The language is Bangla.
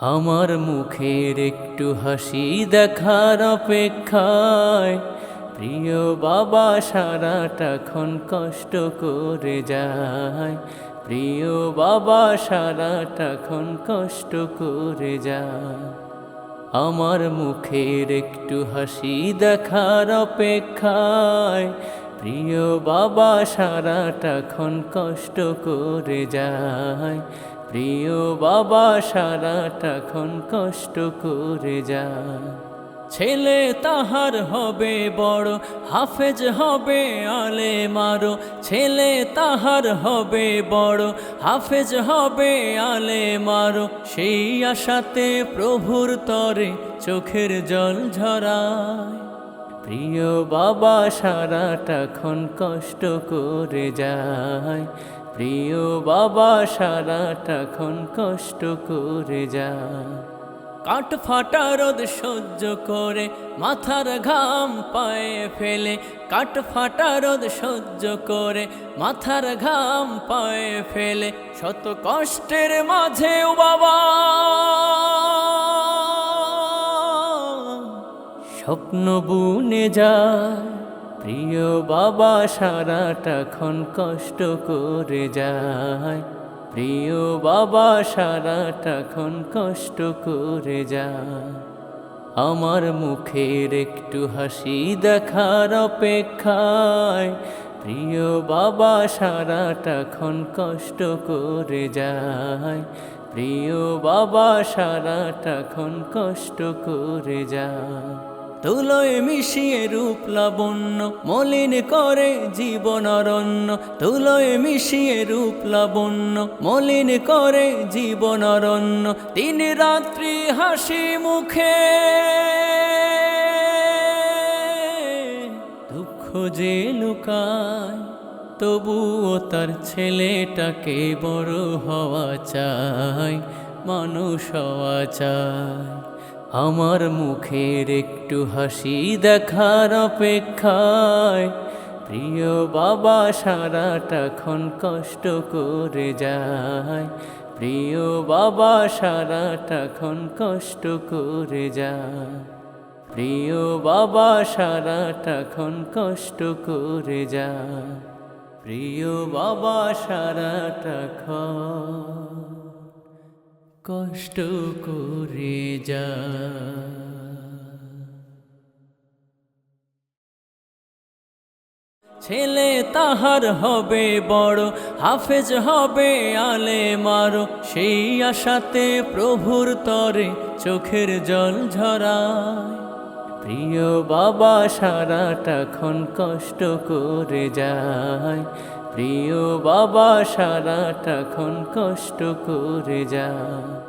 আমার মুখের একটু হাসি দেখার অপেক্ষায়। প্রিয় বাবা সারাটাক্ষণ কষ্ট করে যায়। প্রিয় বাবা সারাটাক্ষণ কষ্ট করে যায়। আমার মুখের একটু হাসি দেখার অপেক্ষায়। প্রিয় বাবা সারাটাক্ষণ কষ্ট করে যায়। প্রিয় বাবা সারাটাক্ষণ কষ্ট করে যা। ছেলে তাহার হবে বড়, হাফেজ হবে আলে মারো। ছেলে তাহার হবে বড়, হাফেজ হবে আলে মারো। সেই আশাতে প্রভুর তরে চোখের জল ঝরায়। প্রিয় বাবা সারাটাক্ষণ কষ্ট করে যায়। প্রিয় বাবা সারাটাক্ষণ কষ্ট করে যায়। কাঠ ফাটা রোদ সহ্য করে, মাথার ঘাম পায়ে ফেলে। কাঠ ফাটা রোদ সহ্য করে, মাথার ঘাম পায়ে ফেলে। শত কষ্টের মাঝেও বাবা স্বপ্ন বুনে যায়। প্রিয় বাবা সারাটাক্ষণ কষ্ট করে যায়। প্রিয় বাবা সারাটাক্ষণ কষ্ট করে যায়। আমার মুখের একটু হাসি দেখার অপেক্ষায় প্রিয় বাবা সারাটাক্ষণ কষ্ট করে যায়। প্রিয় বাবা সারাটাক্ষণ কষ্ট করে যায়। তুলোয় মিশিয়ে রূপ লাবণ্য, মলিন করে জীবন অরণ্য। তুলোয় মিশিয়ে রূপ লাবণ্য, মলিন করে জীবন অরণ্য। তিন রাত্রি হাসি মুখে। দুঃখ যে লুকায়, তবুও তার ছেলেটাকে বড় হওয়া চায় মানুষ হওয়া চায় আমার মুখের একটু হাসি দেখার অপেক্ষায়। প্রিয় বাবা সারাটাক্ষণ কষ্ট করে যায়। প্রিয় বাবা সারাটাক্ষণ কষ্ট করে যায়। প্রিয় বাবা সারাটাক্ষণ কষ্ট করে যায়। প্রিয় বাবা সারাটাক্ষণ কষ্ট করে ছেলে তাহার হবে বড়, হাফেজ হবে আলে মারো। সেই আশাতে প্রভুর তরে চোখের জল ঝরায়। প্রিয় বাবা সারাটাক্ষণ কষ্ট করে যায়। প্রিয় বাবা সারাটাক্ষণ কষ্ট করে যায়।